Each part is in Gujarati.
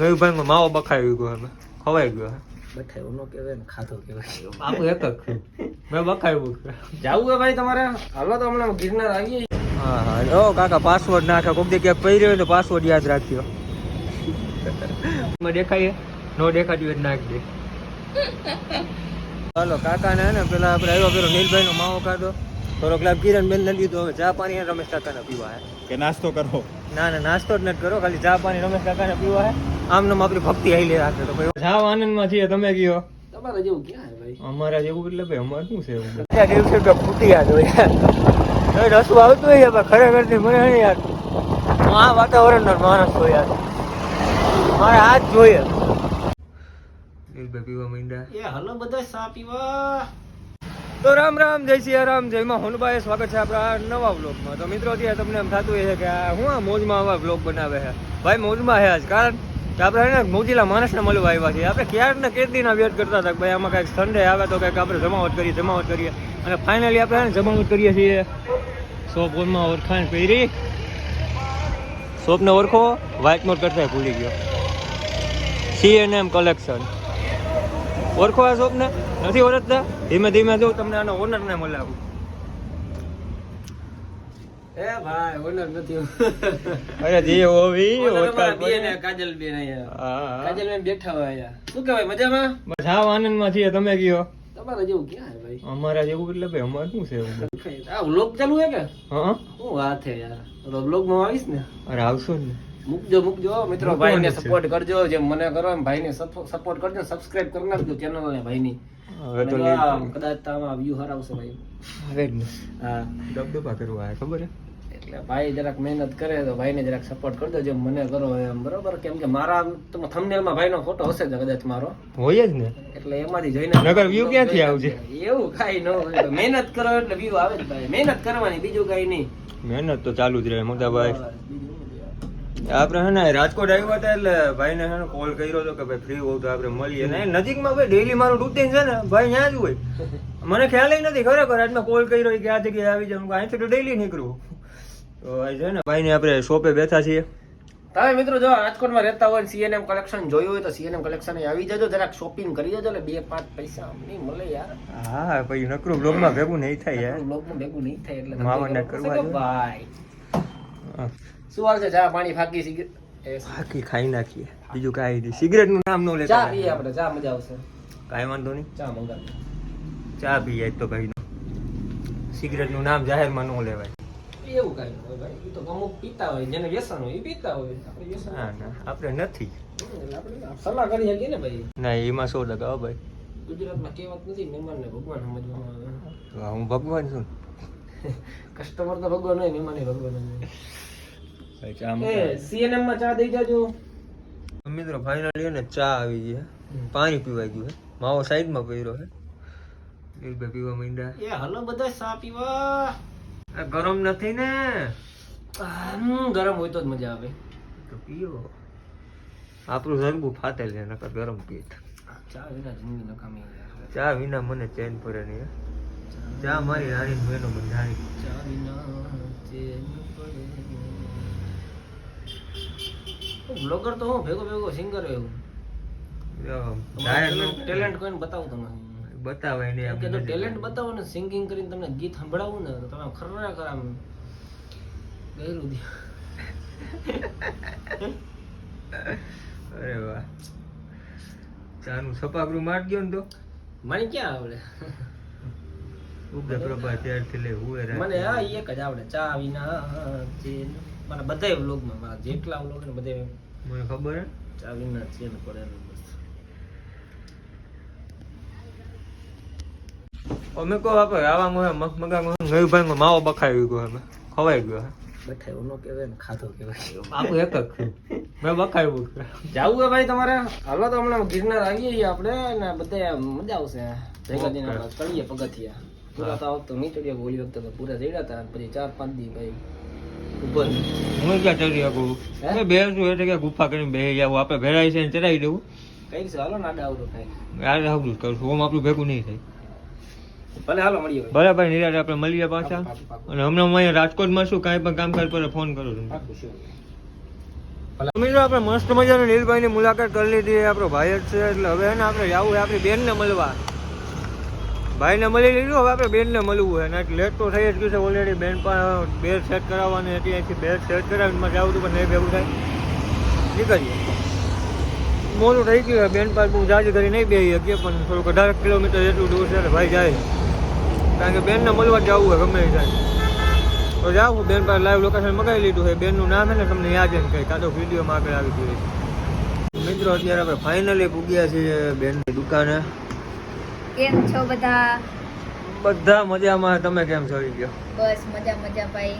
ગયુભાઈ માવો બખાવી ગયો અમે ખવાઈ ગયો બઠાયો નો કહેવાય ને ખાધો કહેવાય આપણું એક જ થયું મેં બખાવ્યું જાવું હે ભાઈ તમારે હાલો તો હમણાં ગિરનાર આવીએ હા હા ઓ કાકા પાસવર્ડ નાખે કોક ક્યાંક પહેર્યો તો પાસવર્ડ યાદ રાખ્યો દેખાય નો દેખાતી હોય નાખી દે ચાલો કાકાને ને ને પેલા આપણે આવ્યો પેલો નીલભાઈ નો માવો ખાધો થોડોક લાભ કિરણ બેન ને લીધો હવે ચા પાણી રમેશ કાકા ને પીવા હે કે નાસ્તો કરો? ના ના નાસ્તો જ નથી કરો. ખાલી ચા પાણી રમેશ કાકા ને પીવા હે. આમ નામ આપણી ભક્તિ આઈ લે રાખે તો ભાઈ. જાવ આનંદમાં છીએ તમે કયો? તમારા જેવું ક્યાં ભાઈ? અમારા જેવું એટલે ભાઈ અમારે શું છે એવું? ત્યાં છે તો ફૂટી યાદ હોય યાર રસવું આવતું હોય પણ ખરેખરથી મને નહીં યાર. હું આ વાતાવરણ નો માણસ હોય યાર. મારે આ જ જોઈએ. પીવા માંડ્યા. એ હલો બધા સા પીવા. તો રામ રામ, જય સિંહ રામ જય માં હોનભાઈ સ્વાગત છે આપણા નવા વ્લોગમાં. તો મિત્રો, જે તમને એમ થતું છે કે આ હું આ મોજમાં આવા વ્લોગ બનાવે છે? ભાઈ, મોજમાં છે આજ, કારણ કે આપણે એને મોજીલા માણસને મળવા આવ્યા છીએ. આપણે ક્યાર ને કેટલીના વેટ કરતા હતા ભાઈ, આમાં કાંઈક સન્ડે આવે તો કંઈક આપણે જમાવટ કરીએ જમાવટ કરીએ. અને ફાઇનલી આપણે એને જમાવટ કરીએ છીએ. શોપ ઓનમાં ઓળખાણ પહેરી. શોપને ઓળખો વ્હાઇટ મોટ કરતા ભૂલી ગયો. સી એન એમ કલેક્શન ઓળખો આ શોપને નથી ઓળખતા? ધીમે ધીમે જો તમને આનો ઓનરને મળાવું એ ભાઈ ઓનર નથી. અરે જે હોવી ઓનર બેન કાજલ બેન અહીંયા. કાજલ બેન બેઠા હોય શું કહેવાય મજામાં? આવ આનંદમાં છીએ. તમે કયો? તમારે જેવું ક્યાં હે ભાઈ? અમારા જેવું એટલે ભાઈ અમારે શું છે આ વ્લોગ ચાલુ હે કે? હા. શું વાત હે યાર. વ્લોગમાં આવીશ ને? અરે આવશો ને. મૂકજો મૂકજો. મિત્રો ભાઈને સપોર્ટ કરજો. જે મને કરો એમ ભાઈને સપોર્ટ કરજો. સબસ્ક્રાઇબ કરી નાખજો ચેનલ ને ભાઈની. કદાચ આમાં વ્યૂ હરાવશે ભાઈ. હવે હા. દબદબા કરવા આવે ખબર હે એટલે ભાઈ જરાક મહેનત કરે તો ભાઈને જરાક સપોર્ટ કરજો જેમ મને કરો એમ. બરોબર? કેમ કે મારા તમે થંબનેલમાં ભાઈનો ફોટો હશે જ કદાચ મારો. હોય જ ને. એટલે એમાંથી જોઈને નગર વ્યૂ ક્યાંથી આવશે? એવું કાઈ ન હોય. મહેનત કરો એટલે વ્યૂ આવે જ ભાઈ. મહેનત કરવાની બીજું કાઈ નહીં. મહેનત તો ચાલુ જ રહે મોટાભાઈ. આપણે હે ને રાજકોટ આવ્યા હતા એટલે ભાઈને હે ને કોલ કર્યો હતો કે ભાઈ ફ્રી હોવ તો આપણે મળીએ. ને નજીક નજીકમાં ભાઈ ડેલી મારું રૂટીન છે ને ભાઈ ત્યાં જ હોય. મને ખ્યાલ નથી ખરેખર આજ કોલ કર્યો કે આ જગ્યાએ આવી જાઉં. અહીંથી તો ડેલી નીકળું. તો આ છે ને ભાઈને આપણે શોપે બેઠા છીએ. તમે મિત્રો જો રાજકોટમાં રહેતા હોય સીએનએમ કલેક્શન જોયું હોય તો સીએનએમ કલેક્શન આવી જજો જરાક શોપિંગ કરી જજો એટલે બે પાંચ પૈસા અમને મળે યાર. હા ભાઈ નકરું બ્લોગમાં ભેગું નહીં થાય યાર. બ્લોગમાં ભેગું નહીં થાય એટલે તમને કરવા. ભાઈ. શું હાલ છે ચા પાણી ફાકી સિગરેટ ફાકી ખાઈ નાખીએ. બીજું કાંઈ નહીં. સિગરેટનું નામ ન ચા પીએ આપણે ચા મજા આવશે. કાંઈ વાંધો નહીં. ચા મંગાવી ચા પીએ તો કઈ સિગરેટનું નામ જાહેરમાં ન લેવાય. એવું કાંઈ હોય ભાઈ એ તો અમુક પીતા હોય જેને વ્યસન હોય એ પીતા હોય. આપણે વ્યસન ના ના આપણે નથી. સલાહ કરી શકીએ ને ભાઈ. ના એમાં સો ટકા ભાઈ. ગુજરાતમાં કહેવત નથી મહેમાનને ભગવાન સમજવામાં આવે. હું ભગવાન છું. કસ્ટમર તો ભગવાન હોય મહેમાન ભગવાન હોય. સીએનએમમાં ચા દઈ જાજો. મિત્રો ફાઇનલી ને ચા આવી ગઈ પાણી પીવાઈ ગયું હે. માવો સાઈડમાં પડ્યો હે. દિલભાઈ પીવા માંડ્યા. એ હાલો બધા ચા પીવા. ગરમ નથી ને. હમ, ગરમ હોય તો જ મજા આવે. તો પીઓ. આપણું સરગું ફાટેલ છે નકર ગરમ પીએ ચા વિના જિંદગી નકામી ચા વિના મને ચેન પડે નહીં ચા મારી રાણી મેનો જાણી. ચા વિના ચેન પડે. બ્લોગર તો હું ભેગો ભેગો સિંગર એવું ટેલેન્ટ કોઈને બતાવું તમે બતાવાય નહીં કે તો ટેલેન્ટ બતાવો ને સિંગિંગ કરીને તમને ગીત સંભળાવું ને તમે ખરરા આમ ગયેલું દે અરે વાહ. ચાનું સપાકરું માર ગયો ને તો. મને ક્યાં આવડે? ઉગે પ્રભા ત્યારથી લે મને હા એક જ આવડે ચા વિના મારા બધાય વ્લોગમાં મારા જેટલા વ્લોગ ને બધે મને ખબર હે? ચા વિના ચેન પડે બસ. અમે કહો આપણે આવા મોય મગ મગા મોહે ગયુભાઈ માવો બખાવી ગયો અમે ખવાઈ ગયો. બઠાયો નો કહેવાય ને ખાધો કહેવાય. બાપુ એક જ. મેં બખાવ્યું જાવું હે ભાઈ તમારે? હાલો તો હમણાં ગિરનાર આવીએ છીએ આપણે ને બધે મજા આવશે. જયગાજીના ઓકે. તળીએ પગથિયા. પૂરા તો વખતે નહીં ચડ્યા વખતે તો પૂરા ગયા હતા પછી ચાર પાંચ દી ભાઈ ઉપર. હું ક્યાં ચડી શકું? હે? બે બેસું એટલે કે ગુફા કરીને બે જાવ આપણે ભેરાઈ છે ચડાવી દેવું. કંઈક છે હાલો ના ડાવડો થાય. યાર આવું કરશું ઓમ આપણું ભેગું નહીં થાય. ભલે હાલો મળીએ બરાબર નિરાજ આપણે મળીએ પાછા. અને હમણાં હું રાજકોટમાં છું કાંઈ પણ કામકાજ પર ફોન કરું છું. મિત્રો આપણે મસ્ત મજાનું નીલભાઈની મુલાકાત કરી લીધી. આપણો ભાઈ જ છે એટલે હવે ને આપણે જવું છે આપણી બેનને મળવા. ભાઈને મળી લીધું. હવે આપણે બેનને મળવું છે. લેટ તો થઈ જ ગયું છે ઓલરેડી બેન પણ બેડ સેટ કરાવવાની હતી. અહીંથી બેડ સેટ કરાવીને જવું હતું, પણ નહીં ભેગું થાય. નીકળીએ. મોડું થઈ ગયું. બેન પાસે બહુ જાજી કરી નહીં બેસી શકીએ પણ થોડુંક અઢાર કિલોમીટર જેટલું દૂર છે ભાઈ જાય. કારણ કે બેનને મળવા જવું હોય ગમે જાય તો જાઉં બેન પાસે લાઈવ લોકેશન મગાવી લીધું છે. બેનનું નામ છે ને, તમને યાદ જ કંઈ કાં તો વિડીયોમાં આગળ આવી ગયું મિત્રો, અત્યારે આપણે ફાઇનલી પૂગ્યા છીએ બેનની દુકાને. કેમ છો બધા? બધા મજામાં. તમે કેમ છો? ગયો? બસ મજા મજા ભાઈ.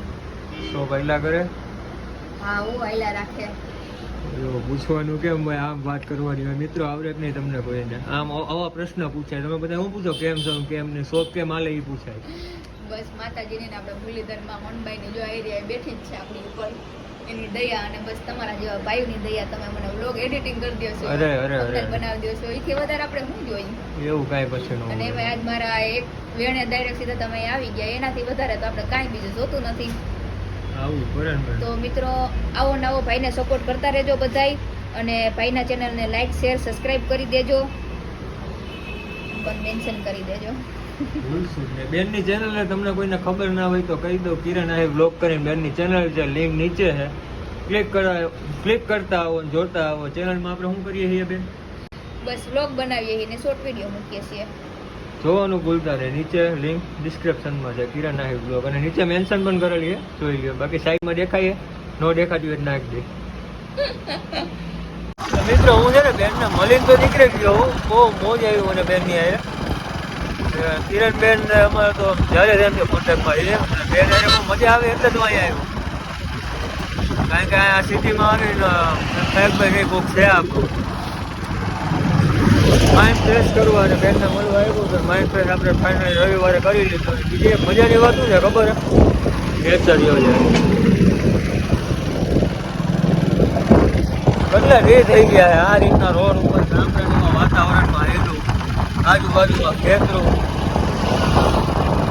તો પહેલા કરે? હા હું હાયલા રાખે. એવું પૂછવાનું કેમ ભાઈ આમ વાત કરવાની હોય. મિત્રો આવડે જ નહીં તમને કોઈને. આમ આવા પ્રશ્ન પૂછાય. તમે બધા હું પૂછો? કેમ છો? કેમ ને શોખ કેમ? હાલે એ પૂછાય. બસ માતાજીની આપણે મુરલીધરમાં મોહનભાઈની જો એરિયા બેઠી જ છે આપણી ઉપર. એની દયા અને બસ તમારા જેવા ભાઈઓની દયા તમે મને વ્લોગ એડિટિંગ કરી દો છો અરે, અરે, અરે. બનાવી દો છો. એથી વધારે આપણે શું જોઈએ એવું કાંઈ પછી નો અને એમાં આજ મારા એક વેણે ડાયરેક્ટ સીધા તમે આવી ગયા. એનાથી વધારે તો આપણે કાંઈ બીજું જોતું નથી. તો મિત્રો આવો નવો ભાઈને સપોર્ટ કરતા રહેજો બધાય. અને ભાઈના ચેનલને લાઈક શેર સબસ્ક્રાઇબ કરી દેજો. પણ મેન્શન કરી દેજો. બેનની ચેનલ તમને કોઈને ખબર ના હોય તો કહી દો કિરણ આ બ્લોગ કરીને બેનની ચેનલ છે લિંક નીચે છે. ક્લિક કરાવો ક્લિક કરતા આવો ને જોતા આવો. ચેનલમાં આપણે શું કરીએ છીએ બેન? બસ બ્લોગ બનાવીએ છીએ ને શોર્ટ વીડિયો મૂકીએ છીએ. જોવાનું ભૂલતા રહે. નીચે લિંક ડિસ્ક્રિપ્શનમાં છે કિરણ નાહી બ્લોગ અને નીચે મેન્શન પણ કરેલી છે જોઈ લ્યો. બાકી સાઈડમાં દેખાય નો દેખાતી હોય નાખી દે. મિત્રો હું છે ને બેનને મળીને તો નીકળી ગયો. બહુ મોજ આવ્યું મને બેનની આરે કિરણ બેન અમારે તો જ્યારે તેમ છે કોન્ટેક્ટમાં એ બેન બહુ મજા આવે એટલે જ અહીંયા આવ્યો. કારણ કે આ સિટીમાં આવીને સાહેબભાઈ કંઈ કોક છે આપણું માઇન્ડ ફ્રેશ કરવા અને બેનને મળવા આવ્યું તો માઇન્ડ ફ્રેશ આપણે ફાઇનલ રવિવારે કરી લીધું. બીજી એક મજાની વાત છે ખબર નેચરીઓ છે. કેટલા રે થઈ ગયા આ રીતના રોડ ઉપર ગામડાના વાતાવરણમાં રહેલું. આજુબાજુમાં ખેતરું.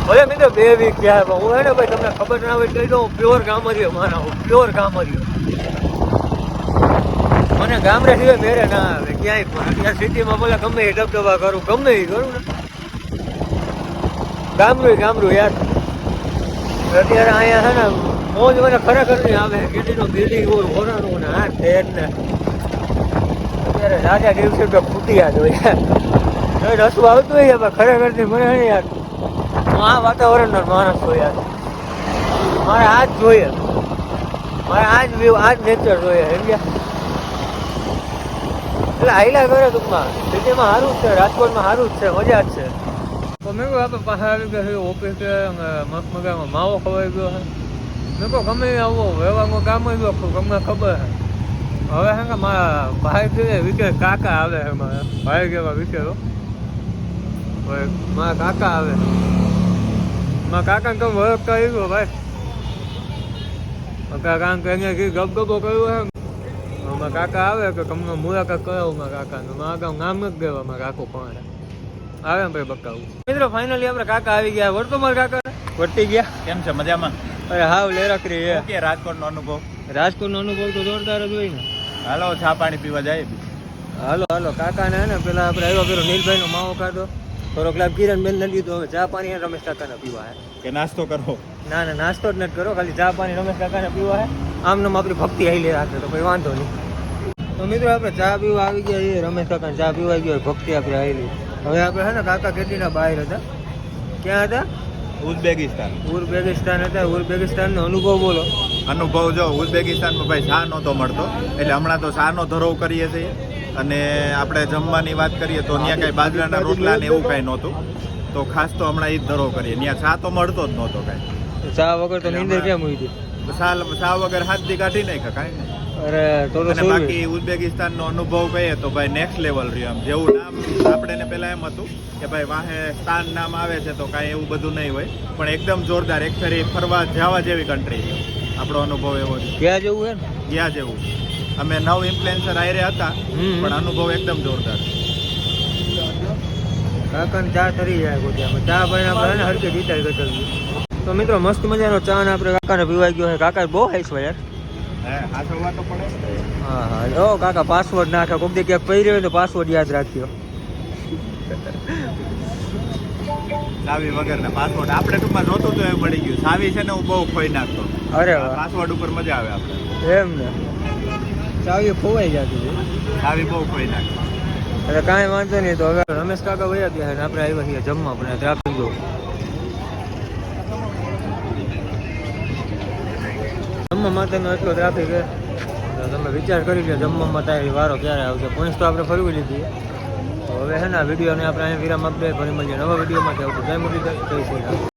ભલે મિત્રો બે વીક ગયા હું હે ને ભાઈ, તમને ખબર ના હોય કહી દઉં, પ્યોર ગામડિયો મારા હું પ્યોર ગામડિયો મને ગામડે સિવાય મેરે ના આવે, ક્યાંય પણ. અત્યારે સિટીમાં બોલે ગમે એ ડબડબા કરું, ગમે એ કરું ને. ગામડું ગામડું યાર. અત્યારે અહીંયા છે ને, મોજ મને ખરેખર નહીં આવે. કેટલીનો બિલ્ડિંગ હોય, હોરાનું ને આ તેર ને. અત્યારે રાજા દિવસે તો યાદ હોય. યાર. રસવું આવતું હોય ખરેખર નહીં, મને યાર આ વાતાવરણનો માણસ છું મારે આ જ જોઈએ. મારે આ જ વ્યૂ આ જ નેચર જોઈએ, સમજ્યા? એટલે આઈલા કરે ટૂંકમાં. સિટીમાં સારું છે, રાજકોટમાં સારું જ છે, મજા જ છે. તો મેં કહ્યું આપણે પાસે આવી ગયા છે ઓફિસ છે મગમગામાં માવો ખવાઈ ગયો છે. મેં કહું ગમે આવો વહેવામાં કામ જ ગયો ગમે ખબર છે. હવે હે કે મારા ભાઈ છે વિકેટ કાકા આવે છે મારા. ભાઈ કેવા વિકેટો મારા કાકા આવે મારા કાકાને તમે વર્ક કરી ગયો ભાઈ. કાકા અહીંયા કઈ ગબગબો કયો છે. મારા કાકા આવે કે તમને મુલાકાત કરાવું કાકા કાકાને મારા ગામ નામ જ ગયો મારા કાકો પણ આવે ને ભાઈ બકાવું મિત્રો ફાઇનલી આપણે કાકા આવી ગયા. વળતો મારા કાકા. વટી ગયા. કેમ છે? મજામાં? અરે હાવ લેરાકરી છે. કે રાજકોટનો અનુભવ? રાજકોટનો અનુભવ તો જોરદાર જ હોય ને. હાલો ચા પાણી પીવા જાય. હાલો હાલો. કાકાને ને પેલા આપણે આવ્યો પેલો નીલભાઈનો માવો ખાધો. થોડોક લાભ કિરણ બેન નથી દીધો હવે ચા પાણી રમેશ કાકાને પીવા હે. કે નાસ્તો કરો? ના ના નાસ્તો જ નથી કરો ખાલી ચા પાણી રમેશ કાકાને પીવા હે. આમ નામ આપણી ભક્તિ આવી રાખે તો કોઈ વાંધો નહીં. તો મિત્રો આપણે ચા પીવા આવી ગયા એ રમેશ કાકાને ચા પીવા ગયો ભક્તિ આપણે આવેલી હવે આપણે હે ને કાકા કેટલીના બહાર હતા. ક્યાં હતા? ઉઝબેકિસ્તાન. ઉઝબેકિસ્તાન હતા. ઉઝબેકિસ્તાનનો અનુભવ બોલો. અનુભવ જો ઉઝબેકિસ્તાનમાં ભાઈ ચા નહોતો મળતો. એટલે હમણાં તો ચાનો ધરોવ કરીએ છીએ. અને આપણે જમવાની વાત કરીએ તો ત્યાં કાંઈ બાજરાના રોટલા ને એવું કાંઈ નહોતું. તો ખાસ તો હમણાં એ જ ધરો કરીએ. ત્યાં ચા તો મળતો જ નહોતો કાંઈ. ચા વગર તો નીંદર કેમ હોય હતી ચા વગર હાથ હાથથી કાઢી નાખ્યા કાંઈ નહીં. અરે તો અને બાકી ઉઝબેકિસ્તાનનો અનુભવ કહીએ તો ભાઈ નેક્સ્ટ લેવલ રહ્યો આમ જેવું નામ આપણે ને પેલા એમ હતું કે ભાઈ વાહે સ્થાન નામ આવે છે તો કાંઈ એવું બધું નહીં હોય. પણ એકદમ જોરદાર એક ફેરી ફરવા જવા જેવી કન્ટ્રી આપણો અનુભવ એવો છે. ગયા જેવું હે ગયા જેવું. અમે નવ ઇન્ફ્લુએન્સર આયરે હતા હમ. પણ અનુભવ એકદમ જોરદાર. કાકાને ચા તરી જાય ચા ભાઈ આપણે હે હરકે ડિટેલ કરવી તો મિત્રો મસ્ત મજાનો ચા ને આપણે કાકાને પીવાઈ ગયો છે. કાકા બહુ હાઈસ યાર. હે હા ઓ કાકા પાસવર્ડ નાખે કોક દી ક્યાંક પડી હોય તો પાસવર્ડ યાદ રાખ્યો સાવી વગરના પાસવર્ડ આપણે ટૂંકમાં નહોતું તો એ ગયું. સાવી છે ને હું બહુ ખોઈ નાખતો. અરે પાસવર્ડ ઉપર મજા આવે આપણે. એમ ને. ચાવી ખોવાઈ જતી હતી. ચાવી બહુ ખોઈ નાખી. એટલે કાંઈ વાંધો નહીં તો હવે રમેશ કાકા વયા ગયા અને આપણે આવ્યા છીએ જમવા પણ ટ્રાફિક જો જમવા માટેનો એટલો ટ્રાફિક છે. તો તમે વિચાર કરી લો જમવામાં તારી વારો ક્યારે આવશે? પોઈન્ટ તો આપણે ફરવી લીધી. તો હવે હે ને આ વિડીયોને આપણે અહીંયા વિરામ આપીએ ફરી મળીએ નવા વિડીયોમાં આવતું જય મુરલીધર જય શ્રી